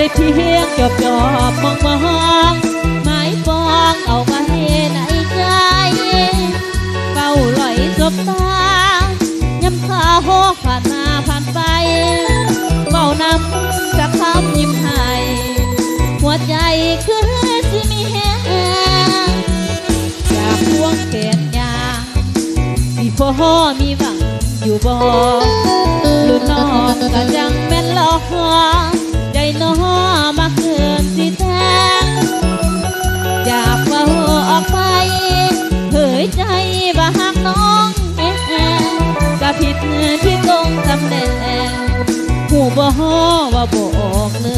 ได้เพียงจอบจอบมองมองหมายปองเอาไว้ในใจเฝ้าลอยสบตาย้ำข้าวผ่านมาผ่านไปเฝ้านำจากคำยิ้มให้หัวใจคือสิมีแหงอยากพวงแขนยางมีพ่อมีหวังอยู่บ่รุ่นน้องก็จังแม่นหลอกใจน้อ มาเกินสิแทงอยากเฝ้าออกไปเผยใจว่าหากน้องแม่ก็ผิดที่ตรงตำแหน่งหูบ่ว่าบอกเล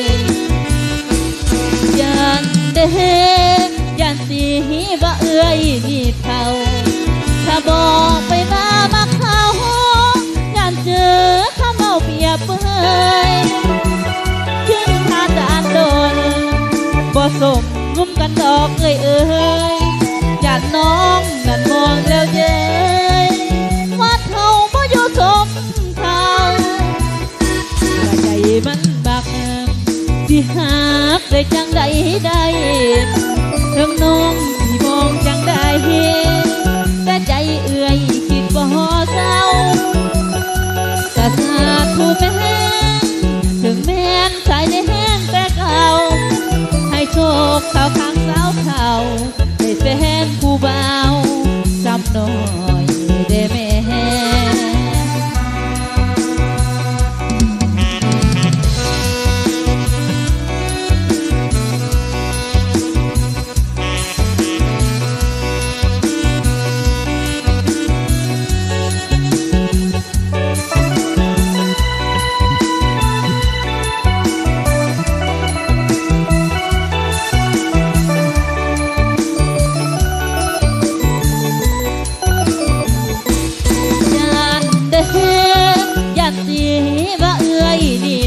ยยันเดยันสีบ่เอื้อยนี่เท่าถ้าบอกไปว่ามาเขายันเจอข้าเมาเปียเปย บ่สมงุมกันดอกเอ้ยเอ้ยยันน้องนั่นมองแล้วเย้ยว่าเขาบ่อยู่สมเขากระใจมันบักสิหักได้จังใดได้ทั้งน้องที่มองจังได้ ว่าเอื้อยนี่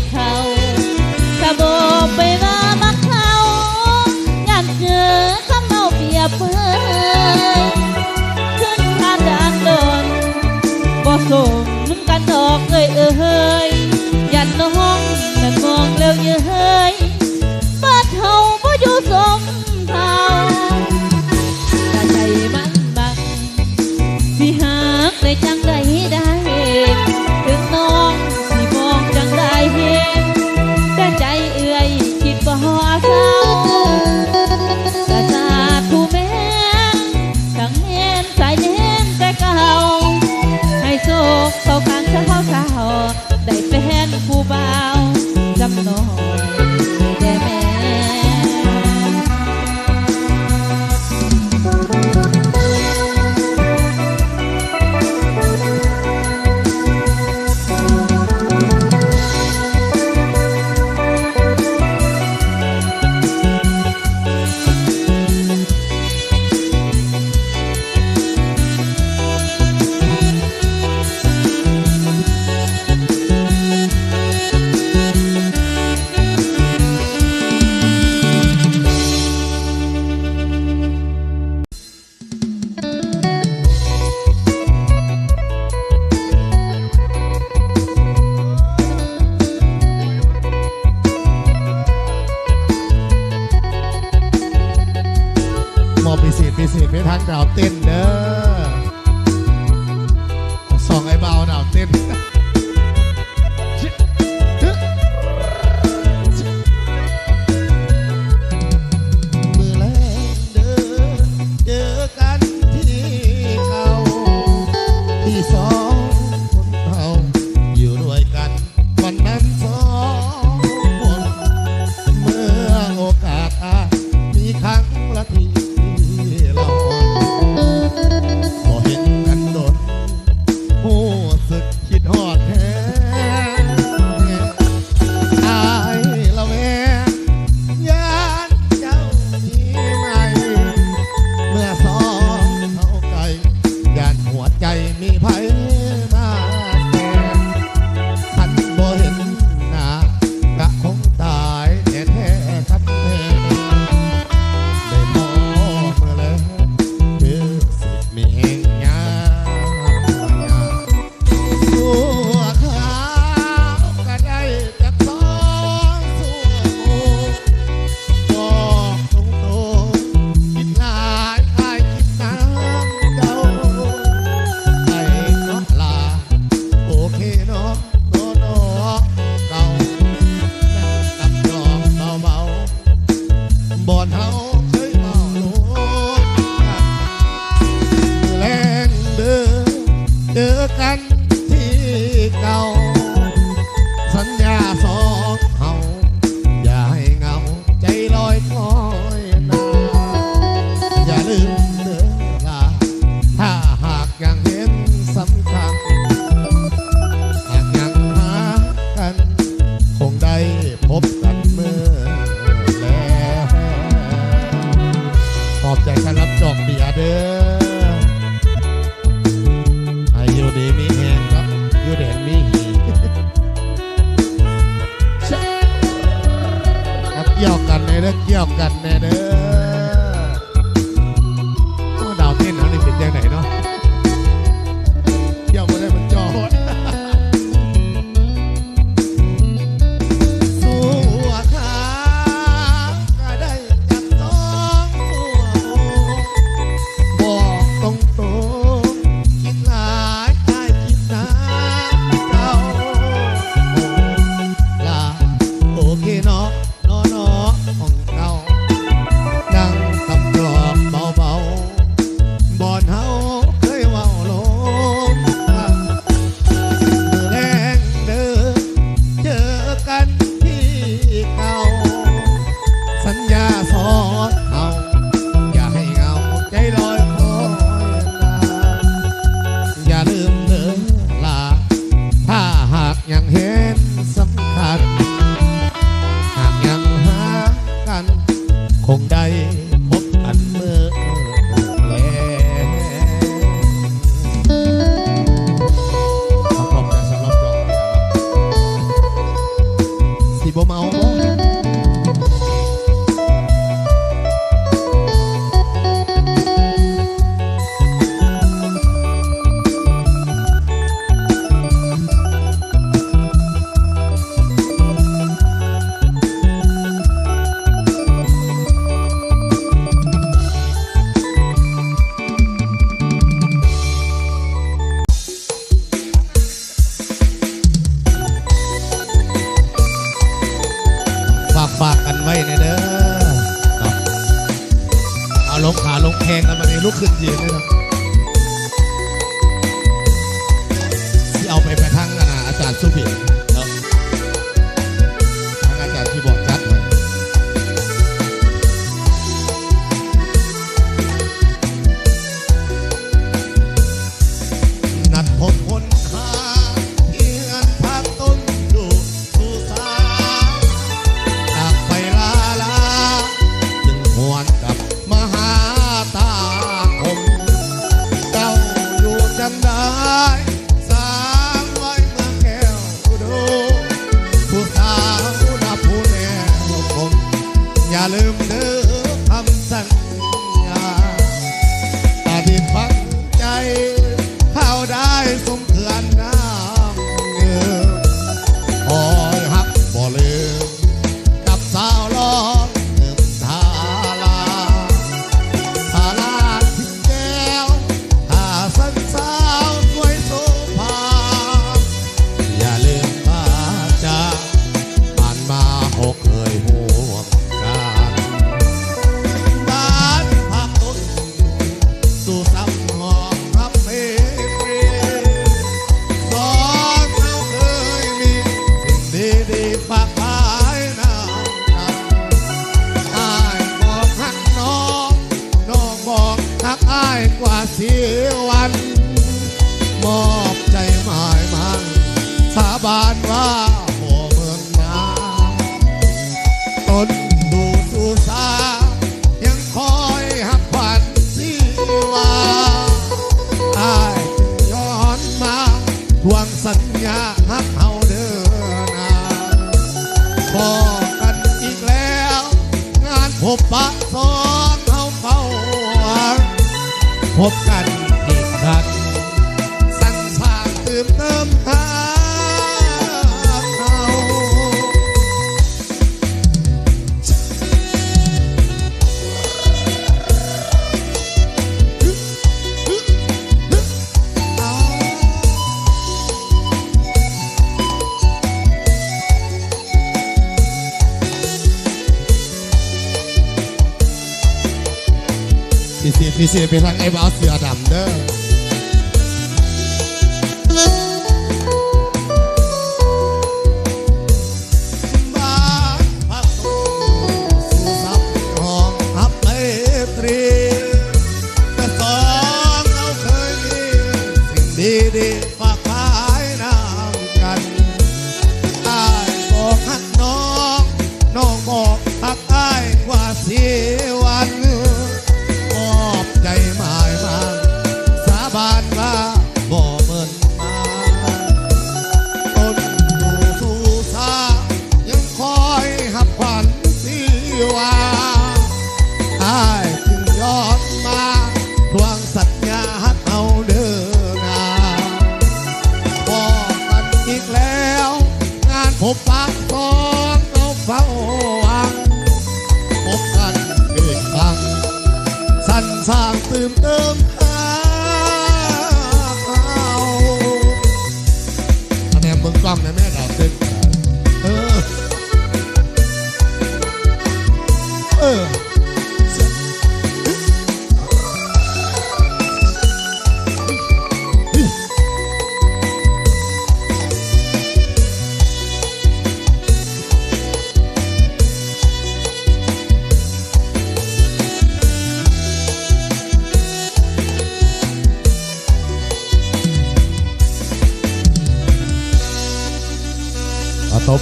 จ พิเศษพิเศษไปทางดาวเต้นเด้อ Kan ฝากกันไว้ในเด้อเอาลงขาลงแพงแล้วมันนี้ลุกขึ้นยืนเลยครับที่เอาไปไปทั้งอาจารย์สุบิ Alumni. กว่าสีวัน มอบใจหมายมังสาบานว่าโอเมืองนาตนดูดูสายังคอยหักผันสีวาอายย้อนมาทวงสัญญาหักเฮาเดินนาพอกันอีกแล้ว งานพบปะซ้อ Vontade Ici, le pétanque est basé à. sattım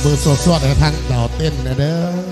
มือสดๆกระทั่งต่อเต้นนะเด้อ